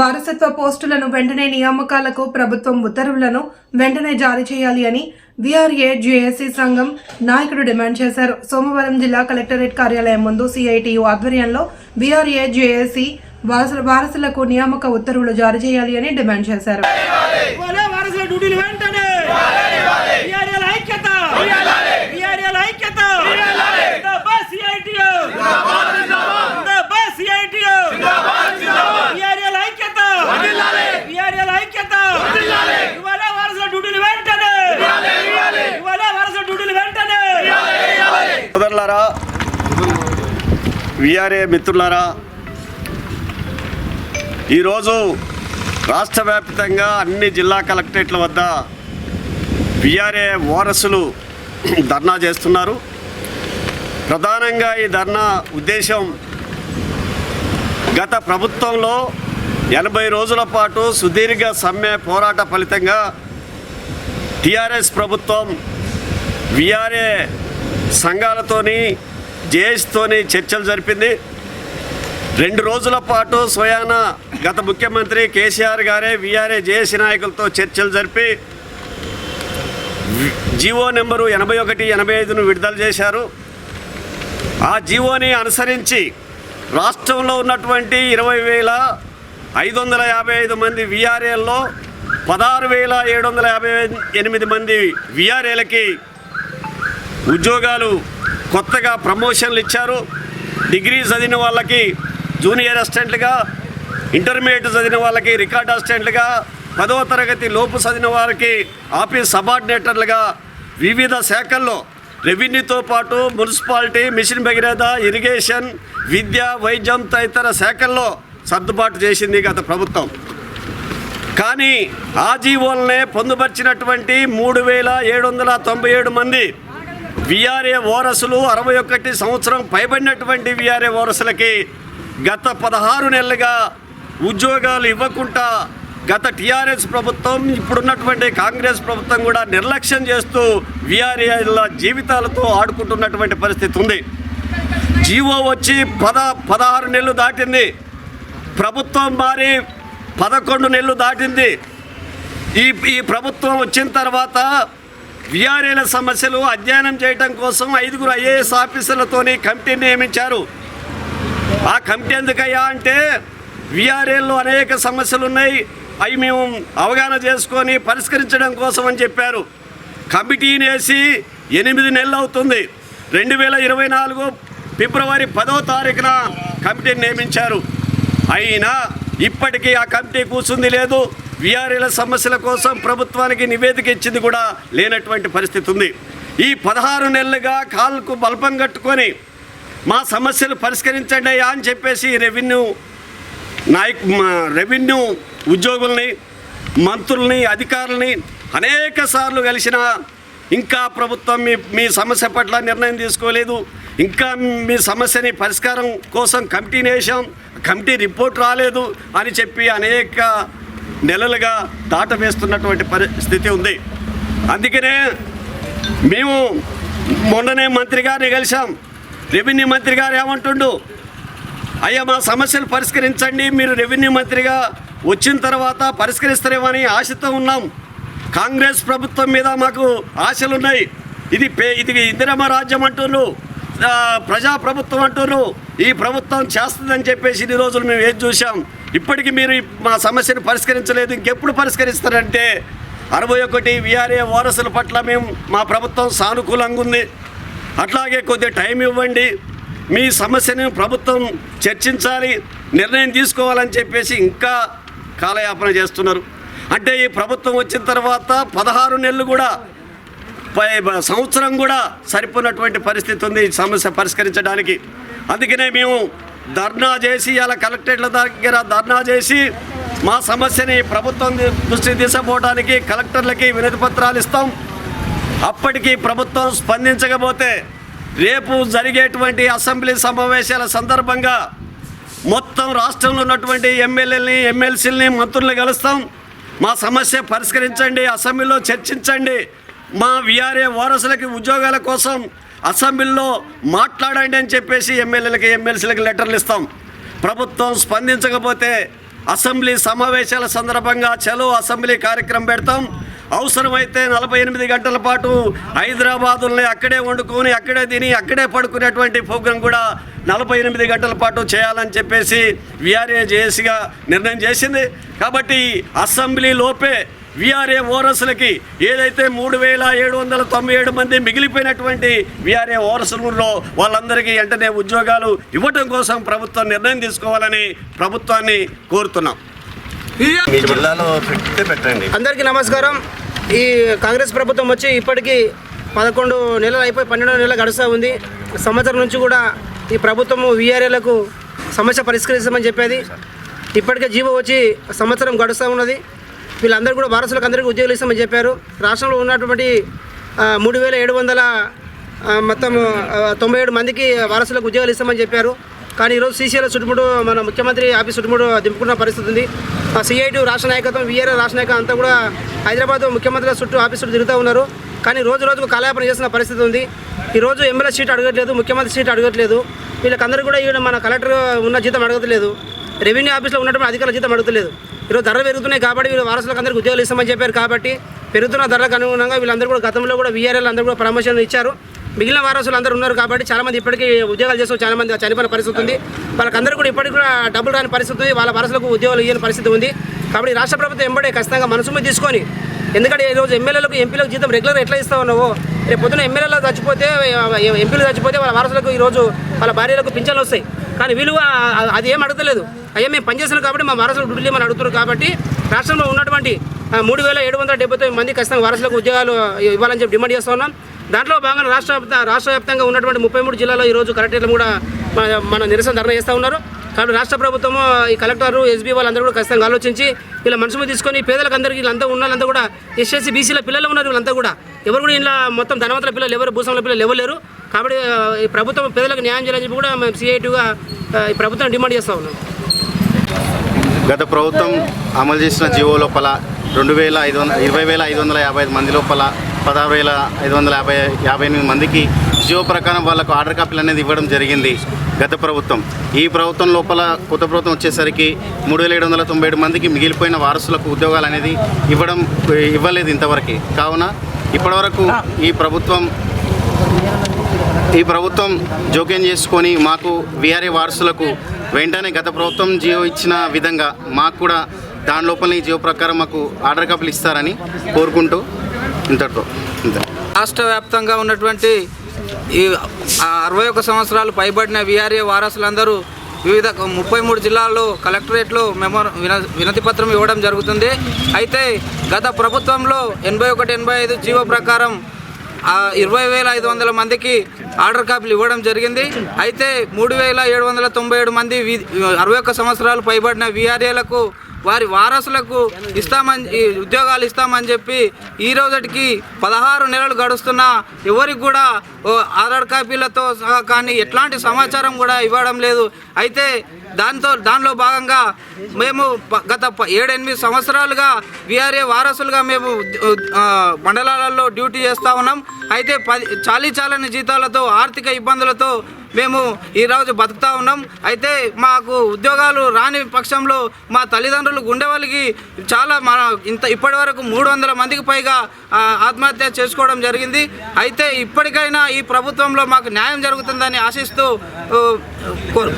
వారసత్వ పోస్టులను వెంటనే నియామకాలకు ప్రభుత్వం ఉత్తర్వులను వెంటనే జారీ చేయాలి అని విఆర్ఏ జేఏసీ సంఘం నాయకుడు డిమాండ్ చేశారు సోమవారం జిల్లా కలెక్టరేట్ కార్యాలయం ముందు సిఐటియు ఆధ్వర్యంలో విఆర్ఏ జేఏసీ వారసుల వారసులకు నియామక ఉత్తర్వులు జారీ చేయాలి అని డిమాండ్ చేశారు ఇవ్వాలే వారసుల డ్యూటీలు వెంటనే విఆర్ఎల్ ఐక్యత విఆర్ఎల్ ఐక్యత జిందాబాద్ సిఐటియు జిందాబాద్ సిఐటియు విఆర్ఎల్ ఐక్యత విఆర్ఎల్ ఐక్యత ఇవ్వాలే వారసుల డ్యూటీలు వెంటనే ఇవ్వాలే వారసుల డ్యూటీలు వెంటనే సోదరులారా విఆర్ఏ మిత్రులారా ఈరోజు రాష్ట్ర వ్యాప్తంగా అన్ని జిల్లా కలెక్టరేట్ల వద్ద విఆర్ఏ వారసులు ధర్నా చేస్తున్నారు. ప్రధానంగా ఈ ధర్నా ఉద్దేశం గత ప్రభుత్వంలో ఎనభై రోజుల పాటు సుదీర్ఘ సమ్మె పోరాట ఫలితంగా టీఆర్ఎస్ ప్రభుత్వం విఆర్ఏ సంఘాలతోని జేఎస్తోని చర్చలు జరిపింది. రెండు రోజుల పాటు స్వయాన గత ముఖ్యమంత్రి కేసీఆర్ గారే వీఆర్ఏ జేఏసీ నాయకులతో చర్చలు జరిపి జీవో నెంబరు ఎనభై ఒకటి ఎనభై ఐదును విడుదల చేశారు. ఆ జీవోని అనుసరించి రాష్ట్రంలో ఉన్నటువంటి ఇరవై వేల ఐదు వందల యాభై ఐదు మంది విఆర్ఏల్లో పదహారు వేల ఏడు వందల యాభై ఎనిమిది మంది విఆర్ఏలకి ఉద్యోగాలు కొత్తగా ప్రమోషన్లు ఇచ్చారు. డిగ్రీ చదివిన వాళ్ళకి జూనియర్ అసిస్టెంట్లుగా ఇంటర్మీడియట్ చదివిన వాళ్ళకి రికార్డ్ అసిస్టెంట్లుగా పదవ తరగతి లోపు చదివిన వారికి ఆఫీస్ సబార్డినేటర్లుగా వివిధ శాఖల్లో రెవెన్యూతో పాటు మున్సిపాలిటీ మిషన్ భగీరథ ఇరిగేషన్ విద్య వైద్యం తదితర శాఖల్లో సర్దుబాటు చేసింది గత ప్రభుత్వం. కానీ ఆ జీవోలనే పొందుపరిచినటువంటి మూడు వేల ఏడు వందల తొంభై ఏడు మంది విఆర్ఏ ఓరసులు అరవై ఒకటి సంవత్సరం పైబడినటువంటి విఆర్ఏ ఓరసులకి గత పదహారు నెలలుగా ఉద్యోగాలు ఇవ్వకుండా గత టీఆర్ఎస్ ప్రభుత్వం ఇప్పుడున్నటువంటి కాంగ్రెస్ ప్రభుత్వం కూడా నిర్లక్ష్యం చేస్తూ విఆర్ఏల జీవితాలతో ఆడుకుంటున్నటువంటి పరిస్థితి ఉంది. జీవో వచ్చి పద పదహారు నెలలు దాటింది. ప్రభుత్వం మారి పదకొండు నెలలు దాటింది. ఈ ఈ ప్రభుత్వం వచ్చిన తర్వాత విఆర్ఏల సమస్యలు అధ్యయనం చేయడం కోసం ఐదుగురు ఐఏఎస్ ఆఫీసర్లతోని కమిటీని నియమించారు. ఆ కమిటీ ఎందుకయ్యా అంటే విఆర్ఏల్లో అనేక సమస్యలు ఉన్నాయి అవి మేము అవగాహన చేసుకొని పరిష్కరించడం కోసం అని చెప్పారు. కమిటీని వేసి ఎనిమిది నెలలు అవుతుంది. రెండు వేల ఇరవై నాలుగు ఫిబ్రవరి పదో తారీఖున కమిటీని నియమించారు. అయినా ఇప్పటికీ ఆ కమిటీ కూర్చుంది లేదు. విఆర్ఏల సమస్యల కోసం ప్రభుత్వానికి నివేదిక ఇచ్చింది కూడా లేనటువంటి పరిస్థితి ఉంది. ఈ పదహారు నెలలుగా కాళ్ళకు బల్పం కట్టుకొని మా సమస్యలు పరిష్కరించండి అయ్యా అని చెప్పేసి రెవెన్యూ నాయక్ మా రెవెన్యూ ఉద్యోగుల్ని మంత్రుల్ని అధికారుల్ని అనేక సార్లు కలిసిన ఇంకా ప్రభుత్వం మీ మీ సమస్య పట్ల నిర్ణయం తీసుకోలేదు. ఇంకా మీ సమస్యని పరిష్కారం కోసం కమిటీని వేసాం కమిటీ రిపోర్ట్ రాలేదు అని చెప్పి అనేక నెలలుగా దాట వేస్తున్నటువంటి పరిస్థితి ఉంది. అందుకనే మేము మొన్ననే మంత్రి గారిని కలిసాం రెవెన్యూ మంత్రి గారు ఏమంటుండు? అయ్యా మా సమస్యలు పరిష్కరించండి మీరు రెవెన్యూ మంత్రిగా వచ్చిన తర్వాత పరిష్కరిస్తారేమని ఆశతో ఉన్నాం. కాంగ్రెస్ ప్రభుత్వం మీద మాకు ఆశలు ఉన్నాయి ఇది పే ఇది ఇందిరమ్మ రాజ్యం అంటున్నారు ప్రజాప్రభుత్వం ప్రజా ప్రభుత్వం అంటున్నారు. ఈ ప్రభుత్వం చేస్తుందని చెప్పేసి ఇన్ని రోజులు మేము ఏది చూసాం ఇప్పటికీ మీరు మా సమస్యను పరిష్కరించలేదు. ఇంకెప్పుడు పరిష్కరిస్తారంటే అరవై ఒకటి విఆర్ఏ వారసుల పట్ల మేము మా ప్రభుత్వం సానుకూలంగా ఉంది. అట్లాగే కొద్దిగా టైం ఇవ్వండి. మీ సమస్యను ప్రభుత్వం చర్చించాలి నిర్ణయం తీసుకోవాలని చెప్పేసి ఇంకా కాలయాపన చేస్తున్నారు. అంటే ఈ ప్రభుత్వం వచ్చిన తర్వాత పదహారు నెలలు కూడా సంవత్సరం కూడా సరిపోయినటువంటి పరిస్థితి ఉంది ఈ సమస్య పరిష్కరించడానికి. అందుకనే మేము ధర్నా చేసి అలా కలెక్టరేట్ల దగ్గర ధర్నా చేసి మా సమస్యని ప్రభుత్వం దృష్టి తీసుకుపోవడానికి కలెక్టర్లకి వినతి పత్రాలు ఇస్తాం. అప్పటికి ప్రభుత్వం స్పందించకపోతే రేపు జరిగేటువంటి అసెంబ్లీ సమావేశాల సందర్భంగా మొత్తం రాష్ట్రంలో ఉన్నటువంటి ఎమ్మెల్యేలని ఎమ్మెల్సీలని మంత్రుల్ని కలుస్తాం. మా సమస్య పరిష్కరించండి అసెంబ్లీలో చర్చించండి. మా విఆర్ఏ వారసులకి ఉద్యోగాల కోసం అసెంబ్లీలో మాట్లాడండి అని చెప్పేసి ఎమ్మెల్యేలకి ఎమ్మెల్సీలకి లెటర్లు ఇస్తాం. ప్రభుత్వం స్పందించకపోతే అసెంబ్లీ సమావేశాల సందర్భంగా చలో అసెంబ్లీ కార్యక్రమం పెడతాం. అవసరమైతే నలభై ఎనిమిది గంటల పాటు హైదరాబాదుల్ని అక్కడే వండుకొని అక్కడే తిని అక్కడే పడుకునేటువంటి ప్రోగ్రాం కూడా నలభై ఎనిమిది గంటల పాటు చేయాలని చెప్పేసి విఆర్ఏ జేఏసీగా నిర్ణయం చేసింది. కాబట్టి అసెంబ్లీ లోపే విఆర్ఏ ఓరస్లకి ఏదైతే మూడు వేల ఏడు వందల తొంభై ఏడు మంది మిగిలిపోయినటువంటి విఆర్ఏ ఓరస్లలో వాళ్ళందరికీ వెంటనే ఉద్యోగాలు ఇవ్వటం కోసం ప్రభుత్వం నిర్ణయం తీసుకోవాలని ప్రభుత్వాన్ని కోరుతున్నాం. మీ జిల్లాలో పెట్టండి. అందరికీ నమస్కారం. ఈ కాంగ్రెస్ ప్రభుత్వం వచ్చి ఇప్పటికీ పదకొండు నెలలు అయిపోయి పన్నెండు నెలలు గడుస్తూ ఉంది. సంవత్సరం నుంచి కూడా ఈ ప్రభుత్వము వీఆర్ఏలకు సమస్య పరిష్కరిస్తామని చెప్పేది. ఇప్పటికే జీవో వచ్చి సంవత్సరం గడుస్తూ ఉన్నది. వీళ్ళందరూ కూడా వారసులకు అందరికీ ఉద్యోగాలు ఇస్తామని చెప్పారు. రాష్ట్రంలో ఉన్నటువంటి మూడు వేల ఏడు వందల మొత్తం తొంభై ఏడు మందికి వారసులకు ఉద్యోగాలు ఇస్తామని చెప్పారు. కానీ ఈరోజు సీసీఎల్ చుట్టుముడు మన ముఖ్యమంత్రి ఆఫీస్ చుట్టుముడు దింపుకున్న పరిస్థితి ఉంది. సిఐటి రాష్ట్ర నాయకత్వం వీఆర్ రాష్ట్ర నాయకత్వం అంతా కూడా హైదరాబాద్ ముఖ్యమంత్రి చుట్టూ ఆఫీస్ చుట్టూ తిరుగుతూ ఉన్నారు. కానీ రోజు రోజుకు కాలయాపన చేస్తున్న పరిస్థితి ఉంది. ఈరోజు ఎమ్మెల్యే సీట్ అడగట్లేదు ముఖ్యమంత్రి సీట్ అడగట్లేదు. వీళ్ళకందరూ కూడా ఈయన మన కలెక్టర్ ఉన్న జీతం అడగట్లేదు. రెవెన్యూ ఆఫీస్లో ఉన్నటువంటి అధికారుల జీతం అడగట్లేదు. ఈరోజు ధరలు పెరుగుతున్నాయి కాబట్టి వీళ్ళు వారసులకు అందరికీ ఉద్యోగాలు ఇస్తామని చెప్పారు కాబట్టి పెరుగుతున్న ధరలకు అనుగుణంగా వీళ్ళందరూ కూడా గతంలో కూడా వీఆర్ఎల్ అందరూ కూడా ప్రమోషన్ ఇచ్చారు. మిగిలిన వారసులు అందరూ ఉన్నారు కాబట్టి చాలామంది ఇప్పటికీ ఉద్యోగాలు చేస్తూ చాలామంది చనిపోయిన పరిస్థితి ఉంది. వాళ్ళకందరూ కూడా ఇప్పటికి కూడా డబ్బులు రాని పరిస్థితి ఉంది. వాళ్ళ వారసులకు ఉద్యోగాలు ఇవ్వని పరిస్థితి ఉంది. కాబట్టి రాష్ట్ర ప్రభుత్వం ఎంబడే ఖచ్చితంగా మనసు మీద తీసుకొని ఎందుకంటే ఈ రోజు ఎమ్మెల్యేలకు ఎంపీలకు జీతం రెగ్యులర్ ఎట్లా ఇస్తా ఉన్నావు రేపు పొద్దున ఎమ్మెల్యేలు చచ్చిపోతే ఎంపీలు చచ్చిపోతే వాళ్ళ వారసులకు ఈరోజు వాళ్ళ భార్యలకు పింఛన్లు వస్తాయి. కానీ వీళ్ళు అది ఏం అడగలేదు. అయ్యా మేము పనిచేస్తున్నాం కాబట్టి మా వారసులు డ్యూటీలు ఏమని అడుగుతున్నారు కాబట్టి రాష్ట్రంలో ఉన్నటువంటి మూడు వేల ఏడు వందల డెబ్బై తొమ్మిది మంది ఖచ్చితంగా వారసులకు ఉద్యోగాలు ఇవ్వాలని చెప్పి డిమాండ్ చేస్తూ ఉన్నాం. దాంట్లో భాగంగా రాష్ట్ర వ్యాప్త- రాష్ట్ర వ్యాప్తంగా ఉన్నటువంటి ముప్పై మూడు జిల్లాలో ఈరోజు కలెక్టర్లు కూడా మన మన నిరసన ధర్నా చేస్తూ ఉన్నారు. కాబట్టి రాష్ట్ర ప్రభుత్వము ఈ కలెక్టర్ ఎస్బీ వాళ్ళందరూ కూడా ఖచ్చితంగా ఆలోచించి ఇలా మనసు తీసుకొని పేదలకు అందరికీ వీళ్ళంతా ఉన్న వాళ్ళంతా కూడా ఎస్ఎస్సీ బీసీల పిల్లలు ఉన్నారు వీళ్ళంతా కూడా. ఎవరు కూడా ఇలా మొత్తం ధనవంతుల పిల్లలు ఎవరు భూసంల పిల్లలు ఎవరు లేరు కాబట్టి ఈ ప్రభుత్వం పేదలకు న్యాయం చేయాలని చెప్పి కూడా మేము సిఐటీగా ఈ ప్రభుత్వం డిమాండ్ చేస్తూ ఉన్నాం. గత ప్రభుత్వం అమలు చేసిన జీవో లోపల రెండు వేల ఐదు వందల ఇరవై వేల ఐదు వందల యాభై ఐదు మంది లోపల పదహారు వేల ఐదు వందల యాభై యాభై ఎనిమిది మందికి జియో ప్రకారం వాళ్ళకు ఆర్డర్ కాపీలు అనేది ఇవ్వడం జరిగింది గత ప్రభుత్వం. ఈ ప్రభుత్వం లోపల కొత్త ప్రభుత్వం వచ్చేసరికి మూడు వేల ఏడు వందల తొంభై ఏడు మందికి మిగిలిపోయిన వారసులకు ఉద్యోగాలు అనేది ఇవ్వడం ఇవ్వలేదు ఇంతవరకు. కావున ఇప్పటివరకు ఈ ప్రభుత్వం ఈ ప్రభుత్వం జోక్యం చేసుకొని మాకు వీఆర్ఏ వారసులకు వెంటనే గత ప్రభుత్వం జియో ఇచ్చిన విధంగా మాకు కూడా దాని లోపల ఈ జియో ప్రకారం మాకు ఆర్డర్ కాపీలు ఇస్తారని కోరుకుంటూ ఇంతటితో. ఇంతే. రాష్ట్ర వ్యాప్తంగా ఉన్నటువంటి ఈ అరవై ఒక్క సంవత్సరాలు పైబడిన విఆర్ఏ వారసులందరూ వివిధ ముప్పై మూడు జిల్లాల్లో కలెక్టరేట్లో మెమో విన వినతి పత్రం ఇవ్వడం జరుగుతుంది. అయితే గత ప్రభుత్వంలో ఎనభై ఒకటి ఎనభై ఐదు జీవో ప్రకారం ఇరవై వేల ఐదు వందల మందికి ఆర్డర్ కాపీలు ఇవ్వడం జరిగింది. అయితే మూడు వేల ఏడు వందల తొంభై ఏడు మంది వి- అరవై ఒక్క సంవత్సరాలు పైబడిన విఆర్ఏలకు వారి వారసులకు ఇస్తామని ఉద్యోగాలు ఇస్తామని చెప్పి ఈ రోజుకి పదహారు నెలలు గడుస్తున్నా ఎవరికి కూడా ఓ ఆధార్ కాపీలతో సహా కానీ ఎట్లాంటి సమాచారం కూడా ఇవ్వడం లేదు. అయితే దాంతో దానిలో భాగంగా మేము గత ఏడెనిమిది సంవత్సరాలుగా విఆర్ఏ వారసులుగా మేము మండలాలలో డ్యూటీ చేస్తూ ఉన్నాం. అయితే పది చాలీ చాలని జీతాలతో ఆర్థిక ఇబ్బందులతో మేము ఈరోజు బతుకుతా ఉన్నాం. అయితే మాకు ఉద్యోగాలు రాని పక్షంలో మా తల్లిదండ్రులు గుండెవాళ్ళకి చాలా మా ఇంత ఇప్పటి వరకు మూడు వందల మందికి పైగా ఆత్మహత్య చేసుకోవడం జరిగింది. అయితే ఇప్పటికైనా ఈ ప్రభుత్వంలో మాకు న్యాయం జరుగుతుందని ఆశిస్తూ కోరు